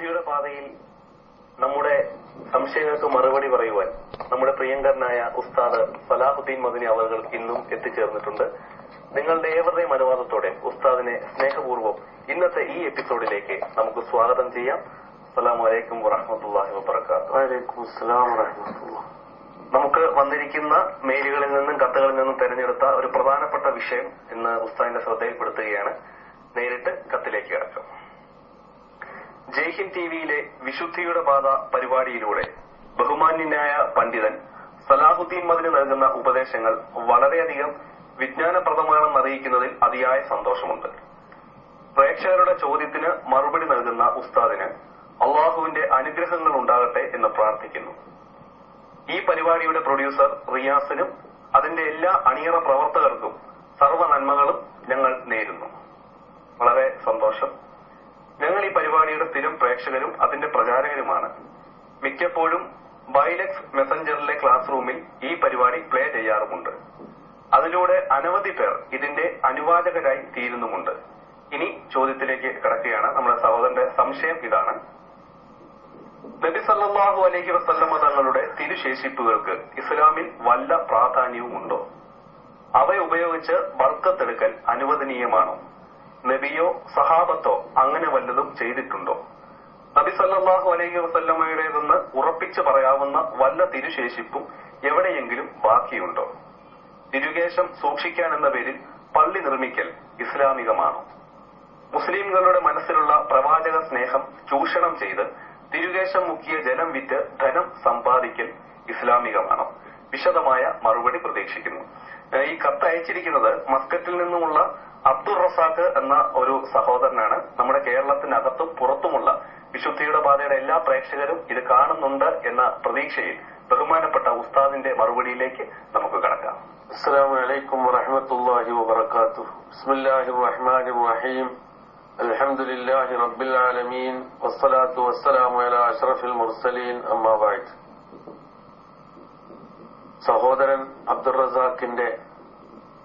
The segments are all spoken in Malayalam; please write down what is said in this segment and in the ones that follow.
വിശുദ്ധിയുടെ പാതയിൽ നമ്മുടെ സംശയങ്ങൾക്ക് മറുപടി പറയുവാൻ നമ്മുടെ പ്രിയങ്കരനായ ഉസ്താദ് സലാഹുദ്ദീൻ മദിനി അവർ ഇന്നും എത്തിച്ചേർന്നിട്ടുണ്ട്. നിങ്ങളുടെ ഏവരുടെയും അനുവാദത്തോടെ ഉസ്താദിനെ സ്നേഹപൂർവം ഇന്നത്തെ ഈ എപ്പിസോഡിലേക്ക് നമുക്ക് സ്വാഗതം ചെയ്യാം. അസ്സലാമു അലൈക്കും വറഹമത്തല്ലാഹി വബർക്കാത്തു നമുക്ക് വന്നിരിക്കുന്ന മെയിലുകളിൽ നിന്നും കത്തുകളിൽ നിന്നും തെരഞ്ഞെടുത്ത ഒരു പ്രധാനപ്പെട്ട വിഷയം ഇന്ന് ഉസ്താദിന്റെ ശ്രദ്ധയിൽപ്പെടുത്തുകയാണ്. നേരിട്ട് കത്തിലേക്ക് കിടക്കും. ജയ്ഹിന്ദ് ടിവിയിലെ വിശുദ്ധിയുടെ പാത പരിപാടിയിലൂടെ ബഹുമാന്യനായ പണ്ഡിതൻ സലാഹുദ്ദീൻ മതിന് നൽകുന്ന ഉപദേശങ്ങൾ വളരെയധികം വിജ്ഞാനപ്രദമാണെന്ന് അറിയിക്കുന്നതിൽ അതിയായ സന്തോഷമുണ്ട്. പ്രേക്ഷകരുടെ ചോദ്യത്തിന് മറുപടി നൽകുന്ന ഉസ്താദിന് അള്ളാഹുവിന്റെ അനുഗ്രഹങ്ങൾ ഉണ്ടാകട്ടെ എന്ന് പ്രാർത്ഥിക്കുന്നു. ഈ പരിപാടിയുടെ പ്രൊഡ്യൂസർ റിയാസിനും അതിന്റെ എല്ലാ അണിയറ പ്രവർത്തകർക്കും സർവ നന്മകളും ഞങ്ങൾ നേരുന്നു. വളരെ സന്തോഷം. ഞങ്ങൾ ഈ പരിപാടിയുടെ സ്ഥിരം പ്രേക്ഷകരും അതിന്റെ പ്രചാരകരുമാണ്. മിക്കപ്പോഴും ബൈലക്സ് മെസഞ്ചറിലെ ക്ലാസ് റൂമിൽ ഈ പരിപാടി പ്ലേ ചെയ്യാറുമുണ്ട്. അതിലൂടെ അനവധി പേർ ഇതിന്റെ അനുവാചകരായി തീരുന്നുമുണ്ട്. ഇനി ചോദ്യത്തിലേക്ക് കിടക്കുകയാണ്. നമ്മുടെ സഹോദരന്റെ സംശയം ഇതാണ്. നബി സല്ലല്ലാഹു അലൈഹി വസല്ലമ തങ്ങളുടെ തിരുശേഷിപ്പുകൾക്ക് ഇസ്ലാമിൽ വല്ല പ്രാധാന്യവുമുണ്ടോ? അവ ഉപയോഗിച്ച് ബർക്കത്തെടുക്കൽ അനുവദനീയമാണോ? നബിയോ സഹാബത്തോ അങ്ങനെ വല്ലതും ചെയ്തിട്ടുണ്ടോ? നബി സല്ലാഹു അലൈഹി വസല്ലമ്മയുടേതെന്ന് ഉറപ്പിച്ചു പറയാവുന്ന വല്ല തിരുശേഷിപ്പും എവിടെയെങ്കിലും ബാക്കിയുണ്ടോ? തിരുകേശം സൂക്ഷിക്കാൻ എന്ന പേരിൽ പള്ളി നിർമ്മിക്കൽ ഇസ്ലാമികമാണോ? മുസ്ലിംകളുടെ മനസ്സിലുള്ള പ്രവാചക സ്നേഹം ചൂഷണം ചെയ്ത് തിരുകേശം മുക്കിയ ജലം വിറ്റ് ധനം സമ്പാദിക്കൽ ഇസ്ലാമികമാണോ? വിശദമായ മറുപടി പ്രതീക്ഷിക്കുന്നു. ഈ കത്ത് അയച്ചിരിക്കുന്നത് മസ്കറ്റിൽ നിന്നുമുള്ള അബ്ദുൾ റസാഖ് എന്ന ഒരു സഹോദരനാണ് നമ്മുടെ കേരളത്തിനകത്തും പുറത്തുമുള്ള വിശുദ്ധിയുടെ പാതയുടെ എല്ലാ പ്രേക്ഷകരും ഇത് കാണുന്നുണ്ട് എന്ന പ്രതീക്ഷയിൽ ബഹുമാനപ്പെട്ട ഉസ്താദിന്റെ മറുപടിയിലേക്ക് നമുക്ക് കടക്കാം السلام عليكم ورحمة الله وبركاته بسم الله الرحمن الرحيم الحمد لله رب العالمين والصلاة والسلام على أشرف المرسلين أما بعد സഹോദരൻ അബ്ദുൾ റസാഖിന്റെ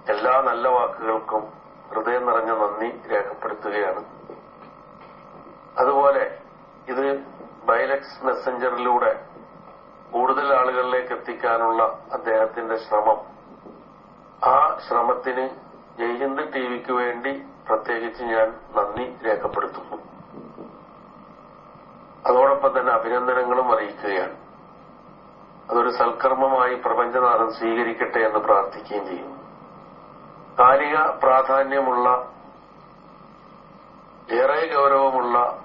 എല്ലാ നല്ല വാക്കുകൾക്കും ഹൃദയം നിറഞ്ഞ നന്ദി രേഖപ്പെടുത്തുകയാണ്. അതുപോലെ ഇത് ബൈലക്സ് മെസ്സഞ്ചറിലൂടെ കൂടുതൽ ആളുകളിലേക്ക് എത്തിക്കാനുള്ള അദ്ദേഹത്തിന്റെ ശ്രമം. ആ ശ്രമത്തിന് ജയ്ഹിന്ദ് ടിവിക്ക് വേണ്ടി പ്രത്യേകിച്ച് ഞാൻ നന്ദി രേഖപ്പെടുത്തുന്നു. അതോടൊപ്പം തന്നെ അഭിനന്ദനങ്ങളും അറിയിക്കുകയാണ്. അതൊരു സൽക്കർമ്മമായി പ്രപഞ്ചനാഥൻ സ്വീകരിക്കട്ടെ എന്ന് പ്രാർത്ഥിക്കുകയും ചെയ്യും കാലിക പ്രാധാന്യമുള്ള ഏറെ ഗൗരവമുള്ള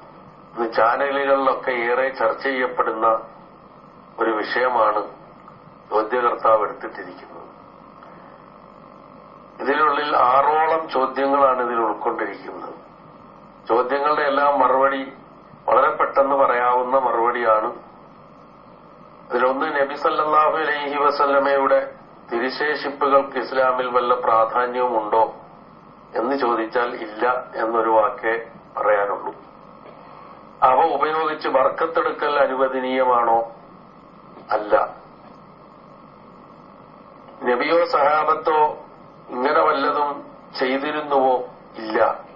ചാനലുകളിലൊക്കെ ഏറെ ചർച്ച ചെയ്യപ്പെടുന്ന ഒരു വിഷയമാണ് ചോദ്യകർത്താവ് എടുത്തിട്ടിരിക്കുന്നത്. ഇതിനുള്ളിൽ ആറോളം ചോദ്യങ്ങളാണ് ഇതിൽ ഉൾക്കൊണ്ടിരിക്കുന്നത്. ചോദ്യങ്ങളുടെ എല്ലാം മറുപടി വളരെ പെട്ടെന്ന് പറയാവുന്ന മറുപടിയാണ് അതിലൊന്ന് നബി സല്ലാഹു അലൈഹി വസല്ലമയുടെ തിരിശേഷിപ്പുകൾക്ക് ഇസ്ലാമിൽ വല്ല പ്രാധാന്യവും ഉണ്ടോ എന്ന് ചോദിച്ചാൽ ഇല്ല എന്നൊരു വാക്കേ പറയാനുള്ളൂ. അവ ഉപയോഗിച്ച് വർക്കത്തെടുക്കൽ അനുവദനീയമാണോ? അല്ല. നബിയോ സഹാബത്തോ ഇങ്ങനെ വല്ലതും ചെയ്തിരുന്നുവോ? ഇല്ല.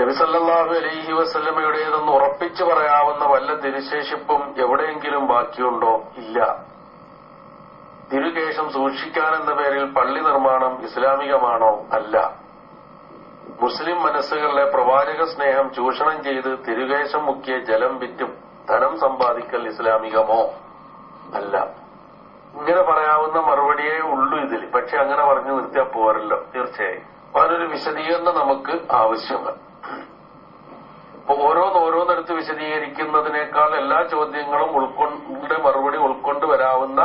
നബിസല്ലാഹു അലൈഹി വസ്ലമയുടേതെന്ന് ഉറപ്പിച്ചു പറയാവുന്ന വല്ല തിരുശേഷിപ്പും എവിടെയെങ്കിലും ബാക്കിയുണ്ടോ? ഇല്ല. തിരുകേശം സൂക്ഷിക്കാനെന്ന പേരിൽ പള്ളി നിർമ്മാണം ഇസ്ലാമികമാണോ? അല്ല. മുസ്ലിം മനസ്സുകളിലെ പ്രവാചക സ്നേഹം ചൂഷണം ചെയ്ത് തിരുകേശം മുക്കിയ ജലം വിറ്റും ധനം സമ്പാദിക്കൽ ഇസ്ലാമികമോ? അല്ല. ഇങ്ങനെ പറയാവുന്ന മറുപടിയേ ഉള്ളൂ ഇതിൽ. പക്ഷെ അങ്ങനെ പറഞ്ഞു നിർത്തിയാൽ പോരല്ലോ. തീർച്ചയായും. അപ്പൊ അതിനൊരു വിശദീകരണം നമുക്ക് ആവശ്യമാണ്. അപ്പൊ ഓരോന്നോരോന്നെടുത്ത് വിശദീകരിക്കുന്നതിനേക്കാൾ എല്ലാ ചോദ്യങ്ങളും ഉൾക്കൊണ്ട് മറുപടി ഉൾക്കൊണ്ട് വരാവുന്ന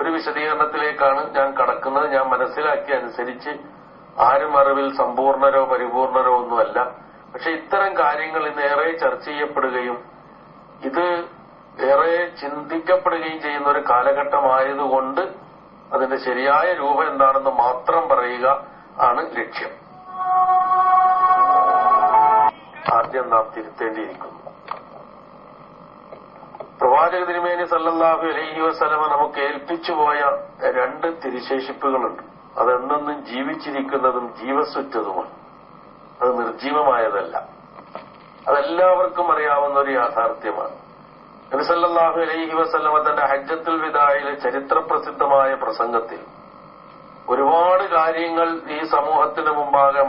ഒരു വിശദീകരണത്തിലേക്കാണ് ഞാൻ കടക്കുന്നത്. ഞാൻ മനസ്സിലാക്കിയ അനുസരിച്ച് ആരും അറിവിൽ സമ്പൂർണരോ പരിപൂർണരോ ഒന്നുമല്ല. പക്ഷെ ഇത്തരം കാര്യങ്ങൾ ഇന്ന് ഏറെ ചർച്ച ചെയ്യപ്പെടുകയും ഇത് ഏറെ ചിന്തിക്കപ്പെടുകയും ചെയ്യുന്ന ഒരു കാലഘട്ടമായതുകൊണ്ട് അതിന്റെ ശരിയായ രൂപം എന്താണെന്ന് മാത്രം പറയുക ആണ് ലക്ഷ്യം. ആദ്യം നാം തിരുത്തേണ്ടിയിരിക്കുന്നു. പ്രവാചക തിരുമേനി സല്ലാഹു അലൈഹി വസ്ലമ നമുക്ക് ഏൽപ്പിച്ചു പോയ രണ്ട് തിരുശേഷിപ്പുകളുണ്ട്. അതെന്നെന്നും ജീവിച്ചിരിക്കുന്നതും ജീവസുറ്റതുമാണ് അത് നിർജീവമായതല്ല അതെല്ലാവർക്കും അറിയാവുന്ന ഒരു യാഥാർത്ഥ്യമാണ്. നബിസല്ലാഹു അലൈഹി വസ്ലമ തന്റെ ഹജ്ജത്തുൽ വിദായിലെ ചരിത്രപ്രസിദ്ധമായ പ്രസംഗത്തിൽ ഒരുപാട് കാര്യങ്ങൾ ഈ സമൂഹത്തിന് മുമ്പാകെ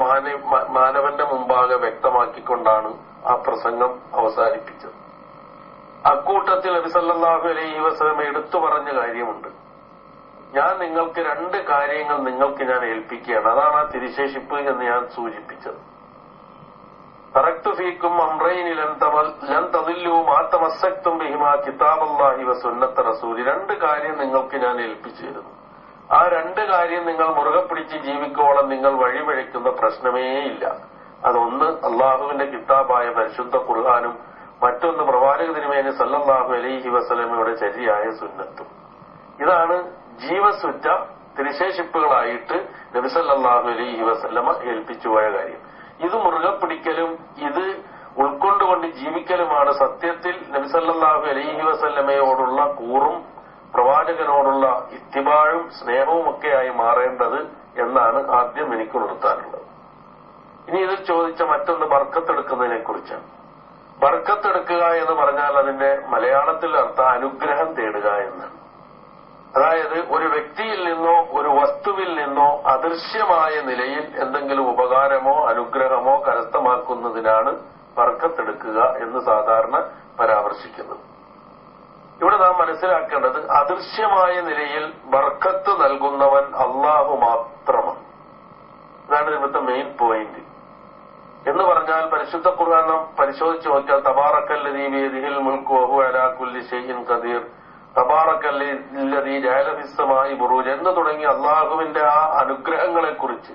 മാനവന്റെ മുമ്പാകെ വ്യക്തമാക്കിക്കൊണ്ടാണ് ആ പ്രസംഗം അവസാനിപ്പിച്ചത്. അക്കൂട്ടത്തിൽ നബിസല്ലാഹു അലൈഹി വസ്ലം എടുത്തു പറഞ്ഞ കാര്യമുണ്ട്. ഞാൻ നിങ്ങൾക്ക് രണ്ട് കാര്യങ്ങൾ നിങ്ങൾക്ക് ഞാൻ ഏൽപ്പിക്കുകയാണ്. അതാണ് ആ തിരിശേഷിപ്പ് എന്ന് ഞാൻ സൂചിപ്പിച്ചത്. തറക്തു ഫീക്കും അമ്രൈനി ലൻ തദില്ലു മാ തമസ്സക്തും ബിഹിമാ വസുന്നത്ത റസൂലി. രണ്ട് കാര്യം നിങ്ങൾക്ക് ഞാൻ ഏൽപ്പിച്ചു തരുന്നു. ആ രണ്ട് കാര്യം നിങ്ങൾ മുറുകെ പിടിച്ച് ജീവിക്കോളം നിങ്ങൾ വഴിവഴിക്കുന്ന പ്രശ്നമേ ഇല്ല. അതൊന്ന് അള്ളാഹുവിന്റെ കിതാബായ പരിശുദ്ധ ഖുർആാനും മറ്റൊന്ന് പ്രവാചക തിരുമേനി സല്ലാഹു അലൈഹി വസ്ലമയുടെ ചരിയായ സുന്നത്തും. ഇതാണ് ജീവസുറ്റ തിരിശേഷിപ്പുകളായിട്ട് നബിസല്ലാഹു അലൈഹി വസല്ലമ ഏൽപ്പിച്ചു പോയ കാര്യം. ഇത് മുറുകെ പിടിക്കലും ഇത് ഉൾക്കൊണ്ടുകൊണ്ട് ജീവിക്കലുമാണ് സത്യത്തിൽ നബിസല്ലാഹു അലൈഹി വസല്ലമയോടുള്ള കൂറും പ്രവാചകനോടുള്ള ഇത്തിബാഴും സ്നേഹവും ഒക്കെയായി മാറേണ്ടത് എന്നാണ് ആദ്യം എനിക്ക് ഉണർത്താനുള്ളത് ഇനി ഇതിൽ ചോദിച്ച മറ്റൊന്ന് ബർക്കത്തെടുക്കുന്നതിനെ കുറിച്ചാണ് ബർക്കത്തെടുക്കുക എന്ന് പറഞ്ഞാൽ അതിന്റെ മലയാളത്തിൽ അർത്ഥം അനുഗ്രഹം തേടുക എന്നാണ് അതായത് ഒരു വ്യക്തിയിൽ നിന്നോ ഒരു വസ്തുവിൽ നിന്നോ അദൃശ്യമായ നിലയിൽ എന്തെങ്കിലും ഉപകാരമോ അനുഗ്രഹമോ കരസ്ഥമാക്കുന്നതിനാണ് ബർക്കത്തെടുക്കുക എന്ന് സാധാരണ പരാമർശിക്കുന്നത്. ഇവിടെ നാം മനസ്സിലാക്കേണ്ടത് അദൃശ്യമായ നിലയിൽ ബർക്കത്ത് നൽകുന്നവൻ അള്ളാഹു മാത്രമാണ്. ഇതാണ് ഇവിടുത്തെ മെയിൻ പോയിന്റ് എന്ന് പറഞ്ഞാൽ പരിശുദ്ധ ഖുർആൻ നാം പരിശോധിച്ച് നോക്കിയാൽ തബാറക്കല്ലദീ ബിയദിഹിൽ മുൽക്കു വഹു അലാ കുല്ലി കദീർ ഖദീർ ജയലഭിസ്തമായി ബുറൂജ് എന്ന് തുടങ്ങി അള്ളാഹുവിന്റെ ആ അനുഗ്രഹങ്ങളെക്കുറിച്ച്.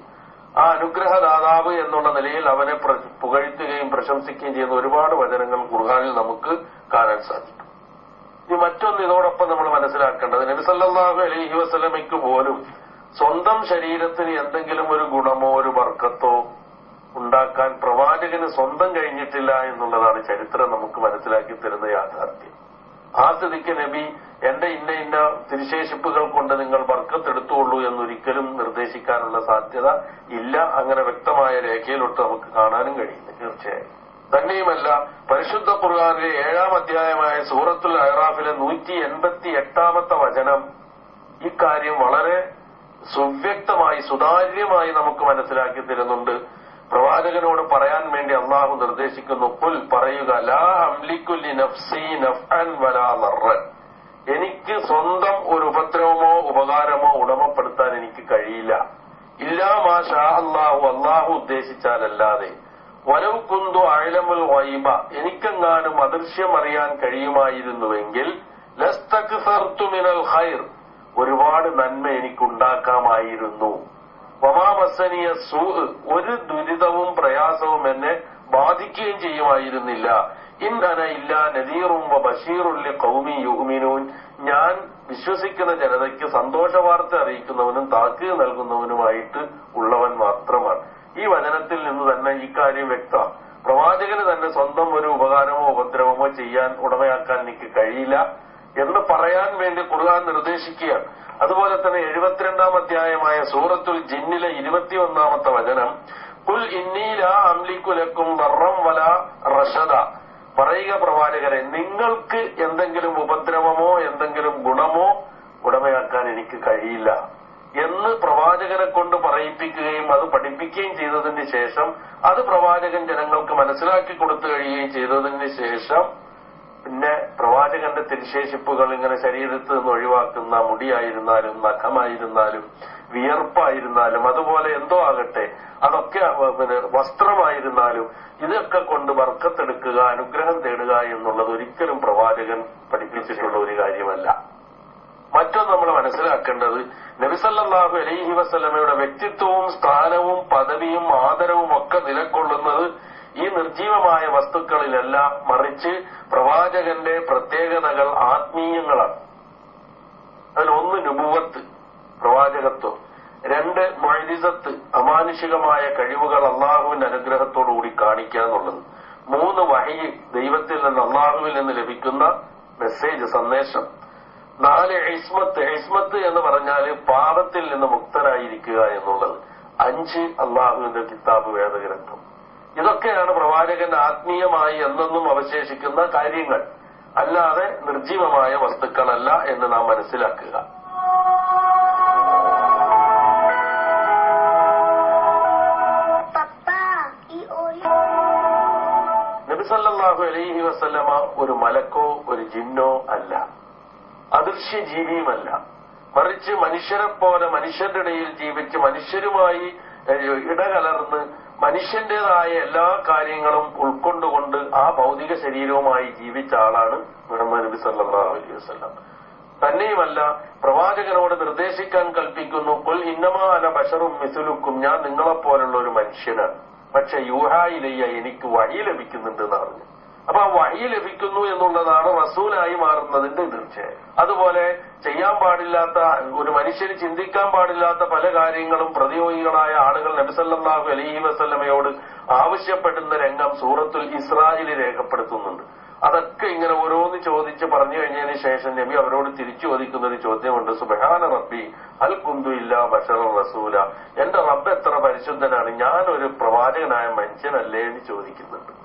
ആ അനുഗ്രഹദാതാവ് എന്നുള്ള നിലയിൽ അവനെ പുകഴ്ത്തുകയും പ്രശംസിക്കുകയും ചെയ്യുന്ന ഒരുപാട് വചനങ്ങൾ ഖുർഹാനിൽ നമുക്ക് കാണാൻ സാധിക്കും. ഇനി മറ്റൊന്ന് ഇതോടൊപ്പം നമ്മൾ മനസ്സിലാക്കേണ്ടത് നബിസല്ലാഹു അലൈഹി വസല്ലമയ്ക്ക് പോലും സ്വന്തം ശരീരത്തിന് എന്തെങ്കിലും ഒരു ഗുണമോ ഒരു വർക്കത്തോ ഉണ്ടാക്കാൻ പ്രവാചകന് സ്വന്തം കഴിഞ്ഞിട്ടില്ല എന്നുള്ളതാണ് ചരിത്രം നമുക്ക് മനസ്സിലാക്കി തരുന്ന യാഥാർത്ഥ്യം. ആ സ്ഥിതിക്ക് നബി എന്റെ ഇന്ന ഇന്ന തിരുശേഷിപ്പുകൾ കൊണ്ട് നിങ്ങൾ വർക്കത്തെടുത്തുള്ളൂ എന്നൊരിക്കലും നിർദ്ദേശിക്കാനുള്ള സാധ്യത ഇല്ല. അങ്ങനെ വ്യക്തമായ രേഖയിലൊട്ട് നമുക്ക് കാണാനും കഴിയില്ല. തീർച്ചയായും. തന്നെയുമല്ല പരിശുദ്ധ ഖുർആാനിലെ ഏഴാം അധ്യായമായ സൂറത്തുൽ അഹ്റാഫിലെ നൂറ്റി എൺപത്തി എട്ടാമത്തെ വചനം ഇക്കാര്യം വളരെ സുവ്യക്തമായി സുതാര്യമായി നമുക്ക് മനസ്സിലാക്കി തരുന്നുണ്ട്. പ്രവാചകനോട് പറയാൻ വേണ്ടി അള്ളാഹു നിർദ്ദേശിക്കുന്നു പുൽ പറയുക ലാ അംലിക്കുല്ലി നഫ്സി നഫ്അൻ എനിക്ക് സ്വന്തം ഒരു ഉപദ്രവമോ ഉപകാരമോ ഉടമപ്പെടുത്താൻ എനിക്ക് കഴിയില്ല. ഇല്ലാ മാ ഷാ അള്ളാഹു അള്ളാഹു ഉദ്ദേശിച്ചാലല്ലാതെ വലവ് കുന്തു അഴലമുൽ വൈബ എനിക്കെങ്ങാനും അദൃശ്യം അറിയാൻ കഴിയുമായിരുന്നുവെങ്കിൽ ലസ്തക് സർത്തുമിനൽ ഹൈർ ഒരുപാട് നന്മ എനിക്കുണ്ടാക്കാമായിരുന്നു. വമാമസനിയ സൂ ഒരു ദുരിതവും പ്രയാസവും എന്നെ ബാധിക്കുകയും ചെയ്യുമായിരുന്നില്ല. ഇന്നന ഇല്ല നദീറും ബഷീറുല്ലി കൗമി യുഹ്മിനൂൻ ഞാൻ വിശ്വസിക്കുന്ന ജനതയ്ക്ക് സന്തോഷവാർത്ത അറിയിക്കുന്നവനും താക്കീത് നൽകുന്നവനുമായിട്ട് ഉള്ളവൻ മാത്രമാണ്. ഈ വചനത്തിൽ നിന്ന് തന്നെ ഈ കാര്യം വ്യക്തമാണ് പ്രവാചകന് തന്നെ സ്വന്തം ഒരു ഉപകാരമോ ഉപദ്രവമോ ചെയ്യാൻ ഉടമയാക്കാൻ എനിക്ക് കഴിയില്ല എന്ന് പറയാൻ വേണ്ടി ഖുർആൻ നിർദ്ദേശിക്കുകയാണ്. അതുപോലെ തന്നെ എഴുപത്തിരണ്ടാം അധ്യായമായ സൂറത്തുൽ ജിന്നിലെ ഇരുപത്തിയൊന്നാമത്തെ വചനം കുൽ ഇന്നീല അംലിക്കുലക്കും വർറം വല റഷദ. പറയുക പ്രവാചകരെ നിങ്ങൾക്ക് എന്തെങ്കിലും ഉപദ്രവമോ എന്തെങ്കിലും ഗുണമോ ഉടമയാക്കാൻ എനിക്ക് കഴിയില്ല. എന്ന് പ്രവാചകനെ കൊണ്ട് പറയിപ്പിക്കുകയും അത് പഠിപ്പിക്കുകയും ചെയ്തതിന് ശേഷം അത് പ്രവാചകൻ ജനങ്ങൾക്ക് മനസ്സിലാക്കി കൊടുത്തു കഴിയുകയും ചെയ്തതിന് ശേഷം പിന്നെ പ്രവാചകന്റെ തിരിശേഷിപ്പുകൾ ഇങ്ങനെ ശരീരത്തിൽ നിന്ന് ഒഴിവാക്കുന്ന മുടിയായിരുന്നാലും നഖമായിരുന്നാലും വിയർപ്പായിരുന്നാലും അതുപോലെ എന്തോ ആകട്ടെ അതൊക്കെ പിന്നെ വസ്ത്രമായിരുന്നാലും ഇതൊക്കെ കൊണ്ട് വർക്കത്തെടുക്കുക അനുഗ്രഹം തേടുക എന്നുള്ളത് ഒരിക്കലും പ്രവാചകൻ പഠിപ്പിച്ചിട്ടുള്ള ഒരു കാര്യമല്ല. മറ്റൊന്ന് നമ്മൾ മനസ്സിലാക്കേണ്ടത് നബിസല്ലാഹു അലൈഹി വസ്ലമയുടെ വ്യക്തിത്വവും സ്ഥാനവും പദവിയും ആദരവും ഒക്കെ നിലക്കൊള്ളുന്നത് ഈ നിർജീവമായ വസ്തുക്കളിലല്ല മറിച്ച് പ്രവാചകന്റെ പ്രത്യേകതകൾ ആത്മീയങ്ങളാണ്. അതിലൊന്ന് നുബുവത്ത് പ്രവാചകത്വം. രണ്ട് മൊഴിസത്ത് അമാനുഷികമായ കഴിവുകൾ അള്ളാഹുവിന്റെ അനുഗ്രഹത്തോടുകൂടി കാണിക്കുക എന്നുള്ളത്. മൂന്ന് വഹി ദൈവത്തിൽ നിന്ന് അള്ളാഹുവിൽ നിന്ന് ലഭിക്കുന്ന മെസ്സേജ് സന്ദേശം. നാല് ഇസ്മത്ത് ഇസ്മത്ത് എന്ന് പറഞ്ഞാൽ പാപത്തിൽ നിന്ന് മുക്തരായിരിക്കുക എന്നുള്ളത്. അഞ്ച് അള്ളാഹുവിന്റെ കിതാബ് വേദഗ്രന്ഥം. ഇതൊക്കെയാണ് പ്രവാചകന്റെ ആത്മീയമായി എന്നെന്നും അവശേഷിക്കുന്ന കാര്യങ്ങൾ. അല്ലാതെ നിർജീവമായ വസ്തുക്കളല്ല എന്ന് നാം മനസ്സിലാക്കുക. നബിസല്ലാഹു അലൈഹി വസല്ലമ ഒരു മലക്കോ ഒരു ജിന്നോ അല്ല. അദൃശ്യ ജീവിയുമല്ല മറിച്ച് മനുഷ്യരെ പോലെ മനുഷ്യരുടെ ഇടയിൽ ജീവിച്ച് മനുഷ്യരുമായി ഇടകലർന്ന് മനുഷ്യന്റേതായ എല്ലാ കാര്യങ്ങളും ഉൾക്കൊണ്ടുകൊണ്ട് ആ ഭൗതിക ശരീരവുമായി ജീവിച്ച ആളാണ് നബി സല്ലല്ലാഹു അലൈഹി വസല്ലം. തന്നെയുമല്ല പ്രവാചകനോട് നിർദ്ദേശിക്കാൻ കൽപ്പിക്കുന്നു കൊൽ ഇന്നമാ അന ബഷറും മിസുലുക്കും. ഞാൻ നിങ്ങളെപ്പോലുള്ള ഒരു മനുഷ്യനാണ്. പക്ഷെ യൂഹായിലയ്യ എനിക്ക് വഴി ലഭിക്കുന്നുണ്ട് എന്ന് പറഞ്ഞു അപ്പൊ ആ വഴി ലഭിക്കുന്നു എന്നുള്ളതാണ് റസൂലായി മാറുന്നതിന്റെ തീർച്ചയായും. അതുപോലെ ചെയ്യാൻ പാടില്ലാത്ത ഒരു മനുഷ്യന് ചിന്തിക്കാൻ പാടില്ലാത്ത പല കാര്യങ്ങളും പ്രതിയോഗികളായ ആളുകൾ നബിസല്ലാഹു അലഹി വസല്ലമയോട് ആവശ്യപ്പെടുന്ന രംഗം സൂറത്തുൽ ഇസ്രായേലി രേഖപ്പെടുത്തുന്നുണ്ട്. അതൊക്കെ ഇങ്ങനെ ഓരോന്ന് ചോദിച്ച് പറഞ്ഞു കഴിഞ്ഞതിന് ശേഷം നബി അവരോട് തിരിച്ചു ചോദിക്കുന്ന ഒരു ചോദ്യമുണ്ട്. സുബഹാന റബ്ബി അൽ കുന്തു ഇല്ല ബഷറ റസൂല. എന്റെ റബ്ബ് എത്ര പരിശുദ്ധനാണ് ഞാനൊരു പ്രവാചകനായ മനുഷ്യനല്ലേ എന്ന് ചോദിക്കുന്നുണ്ട്.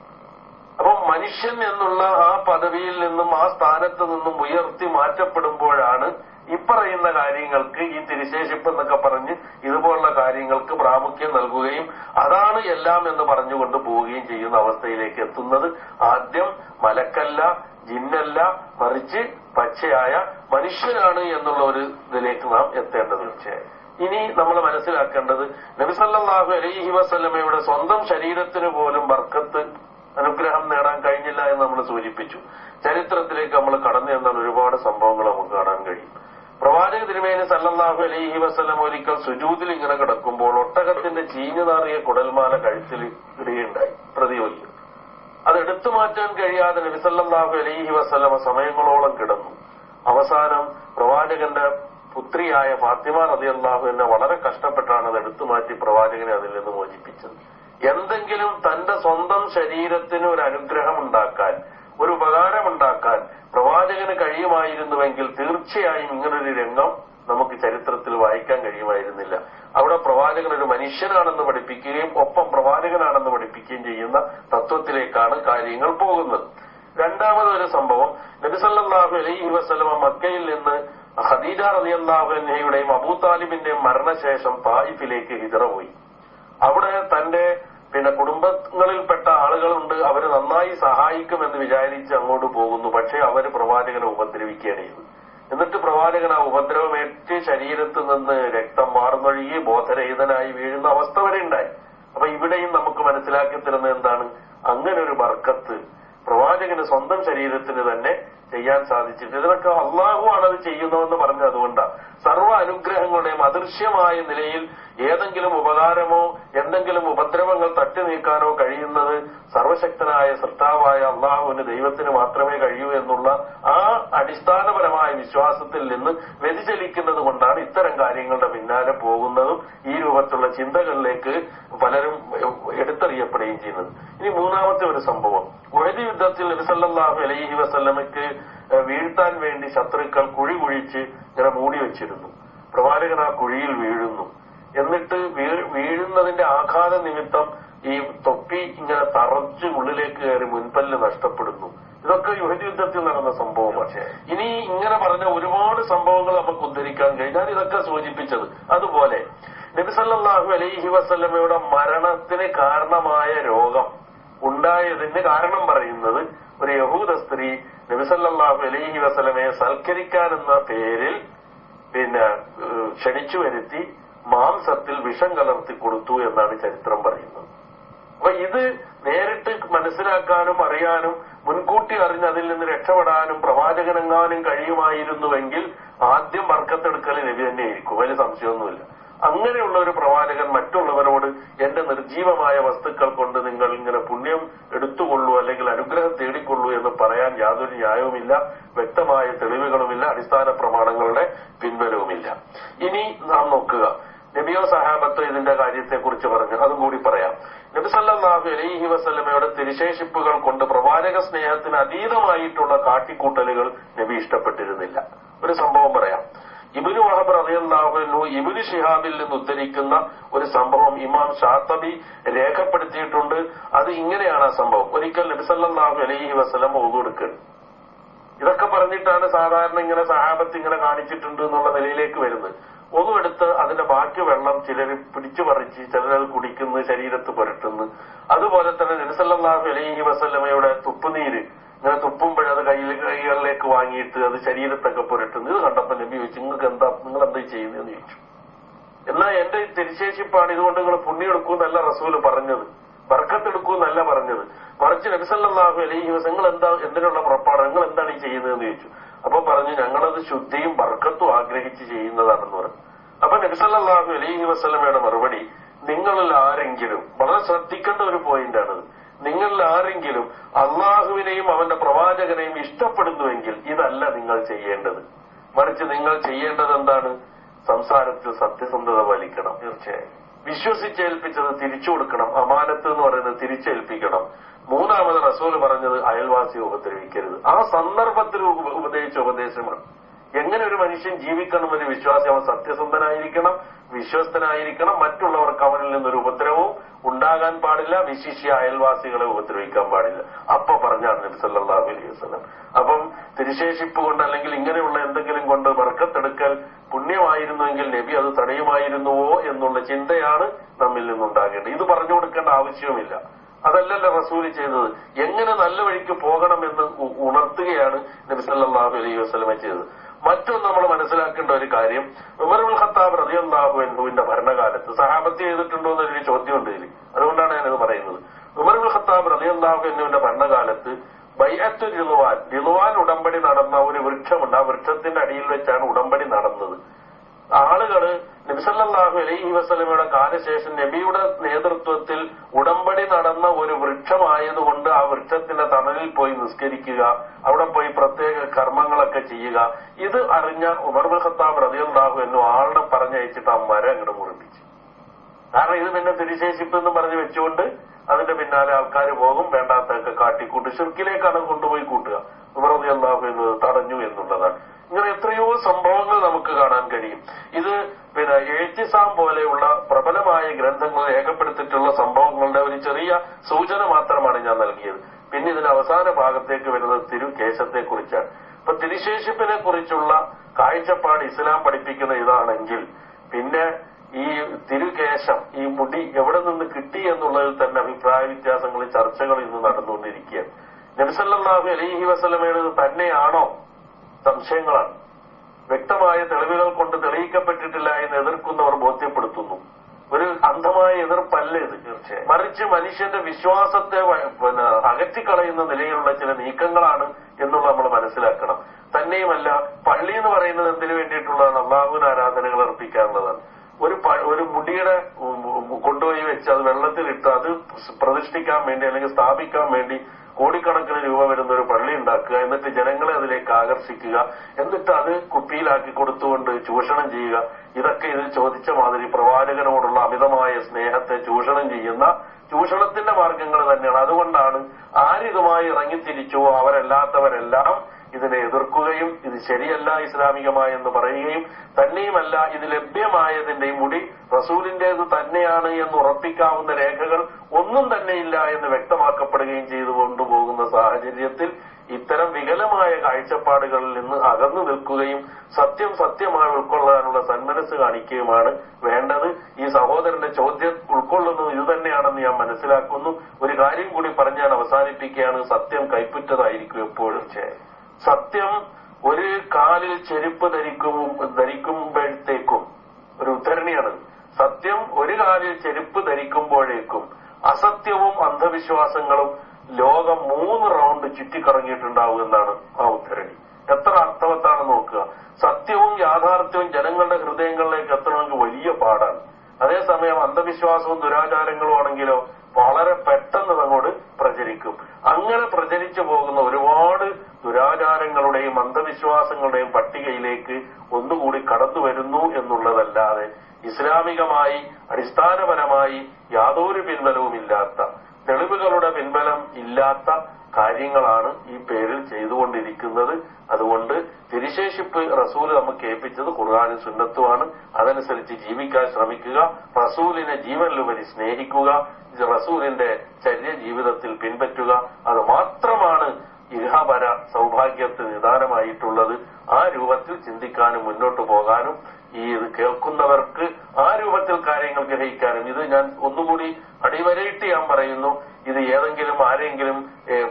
അപ്പൊ മനുഷ്യൻ എന്നുള്ള ആ പദവിയിൽ നിന്നും ആ സ്ഥാനത്ത് നിന്നും ഉയർത്തി മാറ്റപ്പെടുമ്പോഴാണ് ഇപ്പറയുന്ന കാര്യങ്ങൾക്ക് ഈ തിരിശേഷിപ്പ് എന്നൊക്കെ പറഞ്ഞ് ഇതുപോലുള്ള കാര്യങ്ങൾക്ക് പ്രാമുഖ്യം നൽകുകയും അതാണ് എല്ലാം എന്ന് പറഞ്ഞുകൊണ്ട് പോവുകയും ചെയ്യുന്ന അവസ്ഥയിലേക്ക് എത്തുന്നത്. ആദ്യം മലക്കല്ല ജിന്നല്ല മറിച്ച് പച്ചയായ മനുഷ്യനാണ് എന്നുള്ള ഒരു ഇതിലേക്ക് നാം എത്തേണ്ടത്. തീർച്ചയായും ഇനി നമ്മൾ മനസ്സിലാക്കേണ്ടത് നബിസല്ലാഹു അലൈഹി വസല്ലമയുടെ സ്വന്തം ശരീരത്തിന് പോലും ബർക്കത്ത് അനുഗ്രഹം നേടാൻ കഴിഞ്ഞില്ല എന്ന് നമ്മൾ സൂചിപ്പിച്ചു. ചരിത്രത്തിലേക്ക് നമ്മൾ കടന്നു ചെന്നാൽ ഒരുപാട് സംഭവങ്ങൾ നമുക്ക് കാണാൻ കഴിയും. പ്രവാചക തിരുമേനി സല്ലാഹു അലൈഹി വസ്ലം ഒരിക്കൽ സുജൂതിൽ ഇങ്ങനെ കിടക്കുമ്പോൾ ഒട്ടകത്തിന്റെ ചീഞ്ഞു നാറിയ കുടൽമാല കഴുത്തിൽ ഇടുകയുണ്ടായി പ്രതിയോഗി അത് എടുത്തു മാറ്റാൻ കഴിയാതെ നബിസല്ലാഹു അലൈഹി വസല്ലമ സമയങ്ങളോളം കിടന്നു. അവസാനം പ്രവാചകന്റെ പുത്രിയായ ഫാത്തിമ റളിയല്ലാഹു എന്നെ വളരെ കഷ്ടപ്പെട്ടാണ് അത് എടുത്തു മാറ്റി പ്രവാചകനെ അതിൽ നിന്ന് മോചിപ്പിച്ചത്. എന്തെങ്കിലും തന്റെ സ്വന്തം ശരീരത്തിന് ഒരു അനുഗ്രഹം ഉണ്ടാക്കാൻ ഒരു ഉപകാരമുണ്ടാക്കാൻ പ്രവാചകന് കഴിയുമായിരുന്നുവെങ്കിൽ തീർച്ചയായും ഇങ്ങനൊരു രംഗം നമുക്ക് ചരിത്രത്തിൽ വായിക്കാൻ കഴിയുമായിരുന്നില്ല. അവിടെ പ്രവാചകൻ ഒരു മനുഷ്യനാണെന്ന് പഠിപ്പിക്കുകയും ഒപ്പം പ്രവാചകനാണെന്ന് പഠിപ്പിക്കുകയും ചെയ്യുന്ന തത്വത്തിലേക്കാണ് കാര്യങ്ങൾ പോകുന്നത്. രണ്ടാമതൊരു സംഭവം നബിസല്ലാഹു അലൈഹി വസ്ലമ മക്കയിൽ നിന്ന് ഖദീജ റളിയല്ലാഹു അൻഹയുടെയും അബൂ താലിബിന്റെയും മരണശേഷം തായിഫിലേക്ക് ഹിജറ പോയി. അവിടെ തന്റെ പിന്നെ കുടുംബങ്ങളിൽപ്പെട്ട ആളുകളുണ്ട് അവർ നന്നായി സഹായിക്കുമെന്ന് വിചാരിച്ച് അങ്ങോട്ട് പോകുന്നു. പക്ഷേ അവർ പ്രവാചകനെ ഉപദ്രവിക്കുകയാണ് ചെയ്തത് എന്നിട്ട് പ്രവാചകൻ ആ ഉപദ്രവമേറ്റ് ശരീരത്ത് നിന്ന് രക്തം മാറുന്നൊഴുകി ബോധരഹിതനായി വീഴുന്ന അവസ്ഥ വരെ ഉണ്ടായി. അപ്പൊ ഇവിടെയും നമുക്ക് മനസ്സിലാക്കി തരുന്നത് എന്താണ്? അങ്ങനെ ഒരു ബർക്കത്ത് പ്രവാചകന് സ്വന്തം ശരീരത്തിന് തന്നെ ചെയ്യാൻ സാധിച്ചിട്ട് ഇതിനൊക്കെ അള്ളാഹു ആണ് അത് ചെയ്യുന്നതെന്ന് പറഞ്ഞത് അതുകൊണ്ടാണ് സർവ അനുഗ്രഹങ്ങളുടെയും അദൃശ്യമായ നിലയിൽ ഏതെങ്കിലും ഉപകാരമോ എന്തെങ്കിലും ഉപദ്രവങ്ങൾ തട്ടി നീക്കാനോ കഴിയുന്നത് സർവശക്തനായ സൃഷ്ടാവായ അള്ളാഹുവിന് ദൈവത്തിന് മാത്രമേ കഴിയൂ എന്നുള്ള ആ അടിസ്ഥാനപരമായ വിശ്വാസത്തിൽ നിന്ന് വ്യതിചലിക്കുന്നത് കൊണ്ടാണ് ഇത്തരം കാര്യങ്ങളുടെ പിന്നാലെ പോകുന്നതും ഈ രൂപത്തിലുള്ള ചിന്തകളിലേക്ക് പലരും എടുത്തെറിയപ്പെടുകയും ചെയ്യുന്നത്. ഇനി മൂന്നാമത്തെ ഒരു സംഭവം. ഉഹദ് യുദ്ധത്തിൽ നബിസല്ലാഹു അലൈഹി വസല്ലമയ്ക്ക് വീഴ്ത്താൻ വേണ്ടി ശത്രുക്കൾ കുഴി കുഴിച്ച് ഇങ്ങനെ മൂടി വെച്ചിരുന്നു. പ്രവാചകൻ ആ കുഴിയിൽ വീഴുന്നു. എന്നിട്ട് വീഴുന്നതിന്റെ ആഘാത നിമിത്തം ഈ തൊപ്പി ഇങ്ങനെ തറച്ച് ഉള്ളിലേക്ക് കയറി മുൻപല്ല് നഷ്ടപ്പെടുന്നു. ഇതൊക്കെ യുഹദ് യുദ്ധത്തിൽ നടന്ന സംഭവമാണ് ഇനി ഇങ്ങനെ പറഞ്ഞ ഒരുപാട് സംഭവങ്ങൾ നമുക്ക് ഉദ്ധരിക്കാൻ കഴിഞ്ഞാൽ ഇതൊക്കെ സൂചിപ്പിച്ചത് അതുപോലെ നബിസല്ലാഹു അലൈഹി വസല്ലമയുടെ മരണത്തിന് കാരണമായ രോഗം ഉണ്ടായതിന് കാരണം പറയുന്നത് ഒരു യഹൂദ സ്ത്രീ നബിസല്ലാഹു അലൈഹി വസല്ലമയെ സൽക്കരിക്കാനെന്ന പേരിൽ പിന്നെ ക്ഷണിച്ചു വരുത്തി മാംസത്തിൽ വിഷം കലർത്തി കൊടുത്തു എന്നാണ് ചരിത്രം പറയുന്നത്. അപ്പൊ ഇത് നേരിട്ട് മനസ്സിലാക്കാനും അറിയാനും മുൻകൂട്ടി അറിഞ്ഞ് അതിൽ നിന്ന് രക്ഷപ്പെടാനും പ്രവാചകനെങ്ങാനും കഴിയുമായിരുന്നുവെങ്കിൽ ആദ്യം വർക്കത്തെടുക്കൽ നബി തന്നെയായിരിക്കും വലിയ സംശയമൊന്നുമില്ല. അങ്ങനെയുള്ള ഒരു പ്രവാചകൻ മറ്റുള്ളവരോട് എന്റെ നിർജീവമായ വസ്തുക്കൾ കൊണ്ട് നിങ്ങൾ ഇങ്ങനെ പുണ്യം എടുത്തുകൊള്ളൂ അല്ലെങ്കിൽ അനുഗ്രഹം തേടിക്കൊള്ളൂ എന്ന് പറയാൻ യാതൊരു ന്യായവുമില്ല വ്യക്തമായ തെളിവുകളുമില്ല അടിസ്ഥാന പ്രമാണങ്ങളുടെ പിൻബലവുമില്ല. ഇനി നാം നോക്കുക. നബിയോ സഹാബത്തോ ഇതിന്റെ കാര്യത്തെക്കുറിച്ച് പറഞ്ഞു. അതും കൂടി പറയാം. നബി സല്ലല്ലാഹു അലൈഹി വസല്ലമയുടെ തിരുശേഷിപ്പുകൾ കൊണ്ട് പ്രവാചക സ്നേഹത്തിന് അതീതമായിട്ടുള്ള കാട്ടിക്കൂട്ടലുകൾ നബി ഇഷ്ടപ്പെട്ടിരുന്നില്ല. ഒരു സംഭവം പറയാം. ഇബിനു വഹബ് റളിയല്ലാഹുവിനു ഇബിനു ഷിഹാബിൽ നിന്ന് ഉദ്ധരിക്കുന്ന ഒരു സംഭവം ഇമാം ഷാത്തബി രേഖപ്പെടുത്തിയിട്ടുണ്ട്. അത് ഇങ്ങനെയാണ് ആ സംഭവം. ഒരിക്കൽ നബിസല്ലാഹു അലൈഹി വസ്ലം ഒതുകൊടുക്കുക ഇതൊക്കെ പറഞ്ഞിട്ടാണ് സാധാരണ ഇങ്ങനെ സഹാബത്ത് ഇങ്ങനെ കാണിച്ചിട്ടുണ്ട് എന്നുള്ള നിലയിലേക്ക് വരുന്നത്. ഒന്നുമെടുത്ത് അതിന്റെ ബാക്കി വെള്ളം ചിലർ പിടിച്ചു പറിച്ച് ചിലരത് കുടിക്കുന്നു ശരീരത്ത് പുരട്ടുന്നു. അതുപോലെ തന്നെ നിരസല്ലാഹു അലൈഹി വസല്ലമയുടെ തുപ്പുനീര് ഇങ്ങനെ തുപ്പുമ്പോഴത് കയ്യിൽ കൈകളിലേക്ക് വാങ്ങിയിട്ട് അത് ശരീരത്തൊക്കെ പുരട്ടുന്നു. ഇത് കണ്ടപ്പോ നബി ചോദിച്ചു നിങ്ങൾക്ക് എന്താ നിങ്ങൾ എന്താ ചെയ്യുന്നതെന്ന് ചോദിച്ചു. എന്നാൽ എന്റെ തിരിശേഷിപ്പാണ് ഇതുകൊണ്ട് നിങ്ങൾ പുണ്യെടുക്കൂന്നല്ല റസൂൽ പറഞ്ഞത്. ബർക്കത്തെടുക്കൂന്നല്ല പറഞ്ഞത്. മറിച്ച് നബിസല്ലാഹു അലൈഹി വസല്ലം നിങ്ങൾ എന്താ എന്തിനുള്ള പുറപ്പാട് നിങ്ങൾ എന്താണ് ഈ ചെയ്യുന്നതെന്ന് ചോദിച്ചു. അപ്പൊ പറഞ്ഞു ഞങ്ങളത് ശുദ്ധിയും ബർക്കത്തും ആഗ്രഹിച്ച് ചെയ്യുന്നതാണെന്ന് പറഞ്ഞു. അപ്പൊ നബിസല്ലാഹു അലൈഹി വസ്ലമയുടെ മറുപടി നിങ്ങളിൽ ആരെങ്കിലും വളരെ ശ്രദ്ധിക്കേണ്ട ഒരു പോയിന്റാണത് നിങ്ങളിൽ ആരെങ്കിലും അള്ളാഹുവിനെയും അവന്റെ പ്രവാചകനെയും ഇഷ്ടപ്പെടുന്നുവെങ്കിൽ ഇതല്ല നിങ്ങൾ ചെയ്യേണ്ടത്. മറിച്ച് നിങ്ങൾ ചെയ്യേണ്ടത് എന്താണ്? സംസാരത്തിൽ സത്യസന്ധത പാലിക്കണം. തീർച്ചയായും. വിശ്വസിച്ചേൽപ്പിച്ചത് തിരിച്ചു കൊടുക്കണം. അമാനത്ത് എന്ന് പറയുന്നത് തിരിച്ചേൽപ്പിക്കണം. മൂന്നാമത് റസൂൽ പറഞ്ഞത് അയൽവാസിയെ ഉപദ്രവിക്കരുത്. ആ സന്ദർഭത്തിൽ ഉപ- ഉപദേശിച്ച ഉപദേശമാണ്. എങ്ങനെ ഒരു മനുഷ്യൻ ജീവിക്കണമെന്ന് വിശ്വാസി അവൻ സത്യസന്ധനായിരിക്കണം വിശ്വസ്തനായിരിക്കണം മറ്റുള്ളവർക്ക് അവനിൽ നിന്നൊരു ഉപദ്രവവും ഉണ്ടാകാൻ പാടില്ല വിശിഷ്യ അയൽവാസികളെ ഉപദ്രവിക്കാൻ പാടില്ല. അപ്പൊ പറഞ്ഞാണ് നബി സല്ലല്ലാഹു അലൈഹി വസ്ലം അപ്പം തിരുശേഷിപ്പ് കൊണ്ട് അല്ലെങ്കിൽ ഇങ്ങനെയുള്ള എന്തെങ്കിലും കൊണ്ട് വർക്കത്തെടുക്കൽ പുണ്യമായിരുന്നുവെങ്കിൽ നബി അത് തടയുമായിരുന്നുവോ എന്നുള്ള ചിന്തയാണ് നമ്മിൽ നിന്നുണ്ടാകേണ്ടത്. ഇത് പറഞ്ഞു കൊടുക്കേണ്ട ആവശ്യവുമില്ല. അതല്ലല്ലോ റസൂൽ ചെയ്തത്. എങ്ങനെ നല്ല വഴിക്ക് പോകണമെന്ന് ഉണർത്തുകയാണ് നബിസല്ലാഹു അലൈഹി വസല്ലമ ചെയ്തത്. മറ്റൊന്ന് നമ്മൾ മനസ്സിലാക്കേണ്ട ഒരു കാര്യം ഉമറുൽ ഖത്താബ് റളിയല്ലാഹു അൻഹുവിന്റെ ഭരണകാലത്ത് സഹാബത്ത് ചെയ്തിട്ടുണ്ടോ എന്നൊരു ചോദ്യമുണ്ട് ഇതിൽ. അതുകൊണ്ടാണ് ഞാനിത് പറയുന്നത്. ഉമറുൽ ഖത്താബ് റളിയല്ലാഹു അൻഹുവിന്റെ ഭരണകാലത്ത് ബൈഅത്തു റിളുവാൻ റിളുവാൻ ഉടമ്പടി നടന്ന ഒരു വൃക്ഷമുണ്ട്. ആ വൃക്ഷത്തിന്റെ അടിയിൽ വെച്ചാണ് ഉടമ്പടി നടന്നത്. ആളുകൾ നബിസല്ലാഹു അലൈഹി വസ്ലമയുടെ കാലശേഷം നബിയുടെ നേതൃത്വത്തിൽ ഉടമ്പടി നടന്ന ഒരു വൃക്ഷമായതുകൊണ്ട് ആ വൃക്ഷത്തിന്റെ തണലിൽ പോയി നിസ്കരിക്കുക അവിടെ പോയി പ്രത്യേക കർമ്മങ്ങളൊക്കെ ചെയ്യുക. ഇത് അറിഞ്ഞ ഉമർ ഖത്താബ് എന്നും എന്നു ആളിനെ പറഞ്ഞയച്ചിട്ട് ആ മരം അങ്ങോട്ട് മുറിപ്പിച്ചു. കാരണം ഇത് പിന്നെ തിരിശേഷിപ്പ് എന്ന് പറഞ്ഞ് വെച്ചുകൊണ്ട് അതിന്റെ പിന്നാലെ ആൾക്കാർ പോകും. വേണ്ടാത്തൊക്കെ കാട്ടിക്കൂട്ട്. ഷിർക്കിലേക്കാണ് കൊണ്ടുപോയി കൂട്ടുക. ഉമറതി അള്ളാഹു എന്നത് തടഞ്ഞു എന്നുള്ളതാണ്. ഇങ്ങനെ എത്രയോ സംഭവങ്ങൾ നമുക്ക് കാണാൻ കഴിയും. ഇത് പിന്നെ എഴുത്തിസാം പോലെയുള്ള പ്രബലമായ ഗ്രന്ഥങ്ങൾ രേഖപ്പെടുത്തിയിട്ടുള്ള സംഭവങ്ങളുടെ ഒരു ചെറിയ സൂചന മാത്രമാണ് ഞാൻ നൽകിയത്. പിന്നെ ഇതിന്റെ അവസാന ഭാഗത്തേക്ക് വരുന്നത് തിരുകേശത്തെക്കുറിച്ചാണ്. കുറിച്ചാണ് ഇപ്പൊ തിരുശേഷിപ്പിനെ കുറിച്ചുള്ള കാഴ്ചപ്പാട് ഇസ്ലാം പഠിപ്പിക്കുന്ന ഇതാണെങ്കിൽ പിന്നെ ഈ തിരുകേശം ഈ മുടി എവിടെ നിന്ന് കിട്ടി എന്നുള്ളതിൽ തന്നെ അഭിപ്രായ വ്യത്യാസങ്ങൾ ചർച്ചകൾ ഇന്ന് നടന്നുകൊണ്ടിരിക്കുകയാണ്. നബിസല്ലാഹു അലൈഹി വസല്ലമയുടെ തന്നെയാണോ? സംശയങ്ങളാണ്. വ്യക്തമായ തെളിവുകൾ കൊണ്ട് തെളിയിക്കപ്പെട്ടിട്ടില്ല എന്ന് എതിർക്കുന്നവർ ബോധ്യപ്പെടുത്തുന്നു. ഒരു അന്ധമായ എതിർപ്പല്ല ഇത്? തീർച്ചയായും. മറിച്ച് മനുഷ്യന്റെ വിശ്വാസത്തെ പിന്നെ അകറ്റിക്കളയുന്ന നിലയിലുള്ള ചില നീക്കങ്ങളാണ് എന്നുള്ള നമ്മൾ മനസ്സിലാക്കണം. തന്നെയുമല്ല പള്ളി എന്ന് പറയുന്നത് എന്തിനു വേണ്ടിയിട്ടുള്ളതാണ്? അള്ളാഹുവിന് ആരാധനകൾ അർപ്പിക്കാനുള്ളതാണ്. ഒരു ഒരു മുടിയുടെ കൊണ്ടുപോയി വെച്ച് അത് വെള്ളത്തിലിട്ട് അത് പ്രതിഷ്ഠിക്കാൻ വേണ്ടി അല്ലെങ്കിൽ സ്ഥാപിക്കാൻ വേണ്ടി കോടിക്കണക്കിന് രൂപ വരുന്ന ഒരു പള്ളി ഉണ്ടാക്കുക. എന്നിട്ട് ജനങ്ങളെ അതിലേക്ക് ആകർഷിക്കുക. എന്നിട്ട് അത് കുപ്പിയിലാക്കി കൊടുത്തുകൊണ്ട് ചൂഷണം ചെയ്യുക. ഇതൊക്കെ ഇതിൽ ചോദിച്ച മാതിരി പ്രവാചകനോടുള്ള അമിതമായ സ്നേഹത്തെ ചൂഷണം ചെയ്യുന്ന ചൂഷണത്തിന്റെ മാർഗങ്ങൾ തന്നെയാണ്. അതുകൊണ്ടാണ് ആരിതുമായി ഇറങ്ങിത്തിരിച്ചോ അവരല്ലാത്തവരെല്ലാം ഇതിനെ എതിർക്കുകയും ഇത് ശരിയല്ല ഇസ്ലാമികമായെന്ന് പറയുകയും തന്നെയുമല്ല ഇത് ലഭ്യമായതിന്റെയും കൂടി റസൂലിന്റേത് തന്നെയാണ് എന്ന് ഉറപ്പിക്കാവുന്ന രേഖകൾ ഒന്നും തന്നെ ഇല്ല എന്ന് വ്യക്തമാക്കപ്പെടുകയും ചെയ്തു കൊണ്ടുപോകുന്ന സാഹചര്യത്തിൽ ഇത്തരം വികലമായ കാഴ്ചപ്പാടുകളിൽ നിന്ന് അകന്നു നിൽക്കുകയും സത്യം സത്യമായി ഉൾക്കൊള്ളാനുള്ള സന്മനസ് കാണിക്കുകയുമാണ് വേണ്ടത്. ഈ സഹോദരന്റെ ചോദ്യം ഉൾക്കൊള്ളുന്നത് ഇത് തന്നെയാണെന്ന് ഞാൻ മനസ്സിലാക്കുന്നു. ഒരു കാര്യം കൂടി പറഞ്ഞ് ഞാൻ അവസാനിപ്പിക്കുകയാണ്. സത്യം കൈപ്പറ്റതായിരിക്കും എപ്പോഴും. സത്യം ഒരു കാലിൽ ചെരുപ്പ് ധരിക്കും ധരിക്കുമ്പോഴത്തേക്കും ഒരു ഉദ്ധരണിയാണ്. സത്യം ഒരു കാലിൽ ചെരുപ്പ് ധരിക്കുമ്പോഴേക്കും അസത്യവും അന്ധവിശ്വാസങ്ങളും ലോകം മൂന്ന് റൗണ്ട് ചുറ്റിക്കറങ്ങിയിട്ടുണ്ടാവും എന്നാണ് ആ ഉദ്ധരണി. എത്ര അർത്ഥവത്താണ് നോക്കുക. സത്യവും യാഥാർത്ഥ്യവും ജനങ്ങളുടെ ഹൃദയങ്ങളിലേക്ക് എത്തണമെങ്കിൽ വലിയ പാടാണ്. അതേസമയം അന്ധവിശ്വാസവും ദുരാചാരങ്ങളും ആണെങ്കിലോ വളരെ പെട്ടെന്ന് അങ്ങോട്ട് പ്രചരിക്കും. അങ്ങനെ പ്രചരിച്ചു പോകുന്ന ഒരുപാട് ദുരാചാരങ്ങളുടെയും അന്ധവിശ്വാസങ്ങളുടെയും പട്ടികയിലേക്ക് ഒന്നുകൂടി കടന്നു വരുന്നു എന്നുള്ളതല്ലാതെ ഇസ്ലാമികമായി അടിസ്ഥാനപരമായി യാതൊരു പിൻബലവുമില്ലാത്ത തെളിവുകളുടെ പിൻബലം ഇല്ലാത്ത കാര്യങ്ങളാണ് ഈ പേരിൽ ചെയ്തുകൊണ്ടിരിക്കുന്നത്. അതുകൊണ്ട് തിരിശേഷിപ്പ് റസൂൽ നമുക്ക് ഏൽപ്പിച്ചത് ഖുർആാനും സുന്നത്തുമാണ്. അതനുസരിച്ച് ജീവിക്കാൻ ശ്രമിക്കുക റസൂലിനെ ജീവനിലുപരി സ്നേഹിക്കുക റസൂലിന്റെ ചര്യ ജീവിതത്തിൽ പിൻപറ്റുക. അത് മാത്രമാണ് ഇഹപര സൗഭാഗ്യത്തിന് നിദാനമായിട്ടുള്ളത് ആ രൂപത്തിൽ ചിന്തിക്കാനും മുന്നോട്ട് പോകാനും ഈ ഇത് കേൾക്കുന്നവർക്ക് ആ രൂപത്തിൽ കാര്യങ്ങൾ ഗ്രഹിക്കാനും ഇത് ഞാൻ ഒന്നുകൂടി അടിവരയിട്ട് ഞാൻ പറയുന്നു. ഇത് ഏതെങ്കിലും ആരെങ്കിലും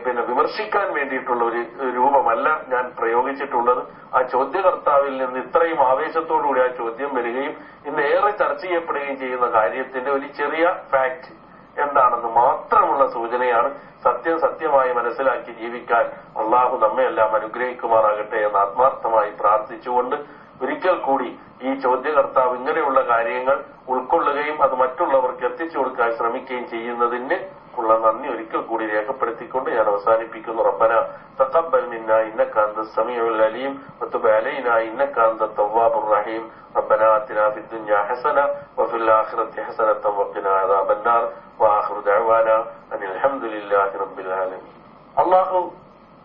പിന്നെ വിമർശിക്കാൻ വേണ്ടിയിട്ടുള്ള ഒരു രൂപമല്ല ഞാൻ പ്രയോഗിച്ചിട്ടുള്ളത്. ആ ചോദ്യകർത്താവിൽ നിന്ന് ഇത്രയും ആവേശത്തോടുകൂടി ആ ചോദ്യം വരികയും ഇന്ന് ഏറെ ചർച്ച ചെയ്യപ്പെടുകയും ചെയ്യുന്ന കാര്യത്തിന്റെ ഒരു ചെറിയ ഫാക്ട് എന്താണെന്ന് മാത്രമുള്ള സൂചനയാണ് സത്യം സത്യമായി മനസ്സിലാക്കി ജീവിക്കാൻ അള്ളാഹു നമ്മെ എല്ലാം അനുഗ്രഹിക്കുമാറാകട്ടെ എന്ന് ആത്മാർത്ഥമായി പ്രാർത്ഥിച്ചുകൊണ്ട് ഒരിക്കൽ കൂടി ഈ ചോദ്യകർത്താവ് ഇങ്ങനെയുള്ള കാര്യങ്ങൾ ഉൾക്കൊള്ളുകയും അത് മറ്റുള്ളവർക്ക് എത്തിച്ചു കൊടുക്കാൻ ശ്രമിക്കുകയും ചെയ്യുന്നതിന് ഉള്ള നന്ദി ഒരിക്കൽ കൂടി രേഖപ്പെടുത്തിക്കൊണ്ട് ഞാൻ അവസാനിപ്പിക്കുന്നു റബ്ബന തഖബ്ബൽ മിന്ന ഇന്നക അന്ത സമീഉൽ അലീം വതുബ് അലൈനാ ഇന്നക അന്ത തവ്വാബുർ റഹീം ربنا آتنا في الدنيا حسنة وفي الآخرة حسنة وقنا عذاب النار وآخر دعوانا أن الحمد لله رب العالمين അള്ളാഹു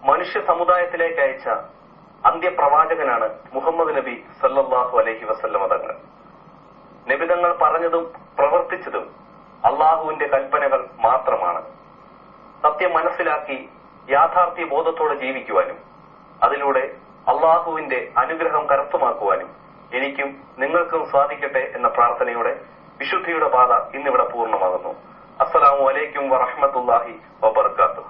മനുഷ്യ സമുദായത്തിലേക്ക് അയച്ച അന്ത്യപ്രവാചകനാണ് മുഹമ്മദ് നബി സല്ലല്ലാഹു അലൈഹി വസല്ലമ തങ്ങൾ നബിതങ്ങൾ പറഞ്ഞതും പ്രവർത്തിച്ചതും അള്ളാഹുവിന്റെ കൽപ്പനകൾ മാത്രമാണ്. സത്യം മനസ്സിലാക്കി യാഥാർത്ഥ്യ ബോധത്തോടെ ജീവിക്കുവാനും അതിലൂടെ അള്ളാഹുവിന്റെ അനുഗ്രഹം കരസ്ഥമാക്കുവാനും എനിക്കും നിങ്ങൾക്കും സാധിക്കട്ടെ എന്ന പ്രാർത്ഥനയോടെ വിശുദ്ധിയുടെ പാത ഇന്നിവിടെ പൂർണമാകുന്നു. അസ്സലാമു അലൈക്കും വറഹ്മത്തുള്ളാഹി വബർക്കാത്തു